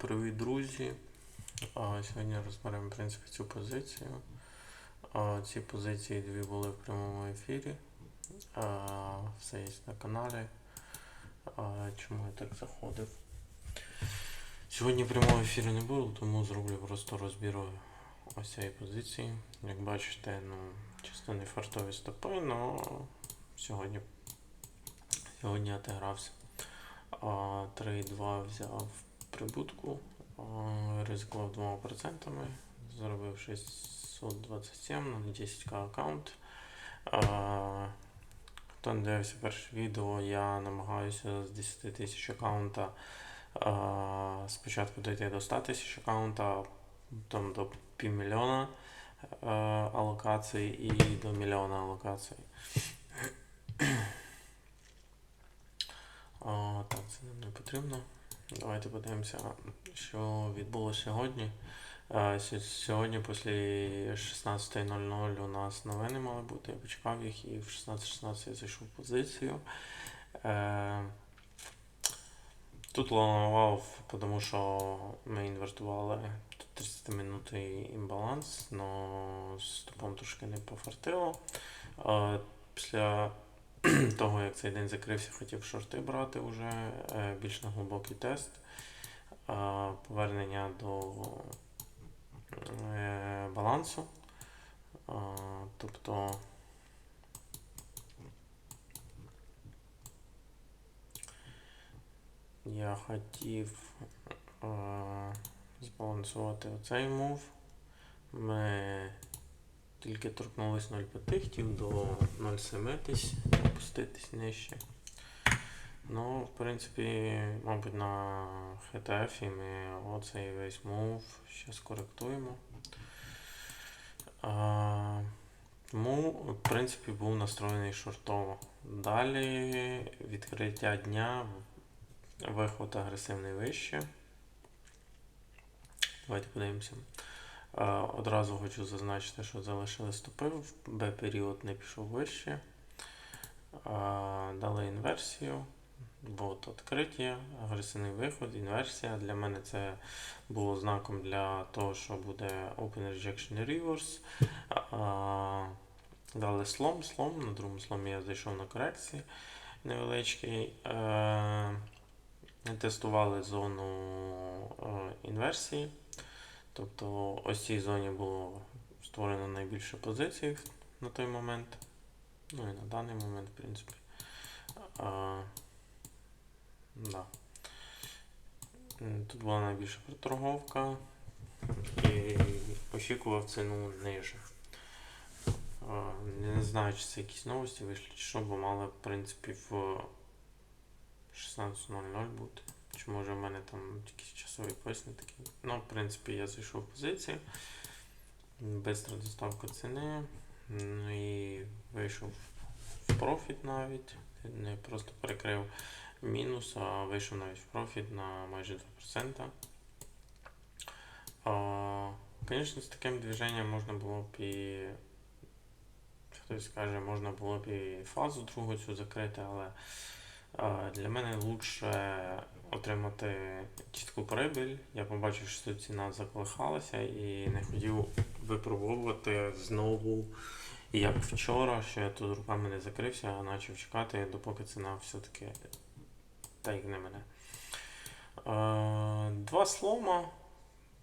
Привіт, друзі. Сьогодні розберемо в принципі цю позицію. Ці позиції дві були в прямому ефірі. Все є на каналі. Чому я так заходив? Сьогодні прямого ефіру не було, тому зроблю просто розбір ось цієї позиції. Як бачите, ну, чисто не фартові стопи, але сьогодні, сьогодні отигрався. А, 3,2 взяв прибутку, ризикував 2%, заробив 627 на 10к аккаунт. Хто не дивився перше відео, я намагаюся з 10 тисяч аккаунта спочатку дійти до 100 тисяч аккаунта, потім до півмільйона алокацій і до мільйона алокацій. А, так, це нам не потрібно. Давайте подивимося, що відбулося сьогодні. Сьогодні після 16.00 у нас новини мали бути. Я почекав їх і в 16.16 я зайшов в позицію. Е, Тут планував, тому що ми інвертували 30-минутний імбаланс, але з топом трошки не пофартило. Е, Після того, як цей день закрився, хотів шорти брати вже е, більш на глибокий тест. Повернення до е, балансу. Тобто я хотів е, збалансувати оцей мув. Ми тільки торкнулись 0,5, хотів до 0,7 тись, опуститись нижче. Ну, в принципі, мабуть, на HTF ми оцей весь мув ще скоректуємо. Тому, в принципі, був настроєний шортово. Далі відкриття дня, виход агресивний вище. Давайте подивимося. Одразу хочу зазначити, що залишили стопи, Б-період не пішов вище. Дали інверсію. От відкриття, агресивний виход, інверсія. Для мене це було знаком для того, що буде Open Rejection Reverse. Дали слом, слом. На другому сломі я зайшов на корекції невеличкий. Е, Тестували зону е, інверсії. Тобто ось цій зоні було створено найбільше позицій на той момент. Ну і на даний момент, в принципі. А, да. Тут була найбільша проторговка і очікував ціну ниже. Не знаю, чи це якісь новості вийшли, чи що, бо мали, в принципі, в 16.00 бути. Чи може в мене там якийсь часовий пояс не такий. Ну, в принципі, я зайшов в позицію. Бистра доставка ціни. Ну і вийшов в профіт навіть. Не просто перекрив мінус, а вийшов навіть в профіт на майже 2%. А, Звісно, з таким движенням можна було б і. Хтось скаже, можна було б і фазу другу цю закрити, але Для мене краще отримати чітку прибіль. Я побачив, що ціна заколихалася і не хотів випробовувати знову, як вчора, що я тут руками не закрився, а почав чекати, допоки ціна все-таки тайкне мене. Е, Два слома.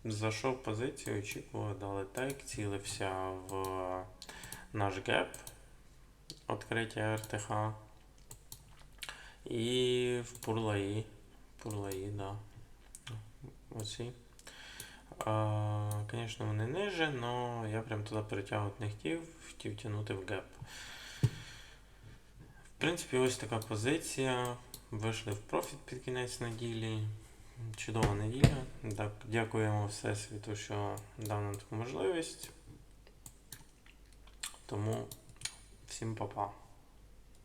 Зайшов позицію, очікував, дали тейк, цілився в наш геп відкриття РТХ. І в Пурлаї. Пурлаї, да. Оці. А, Звісно, вони ниже, але я прям туди перетягувати не хотів, хотів тягнути в геп. В принципі, ось така позиція. Вийшли в профіт під кінець неділі. Чудова неділя. Так, дякуємо Всесвіту, що дав нам таку можливість. Тому всім па-па.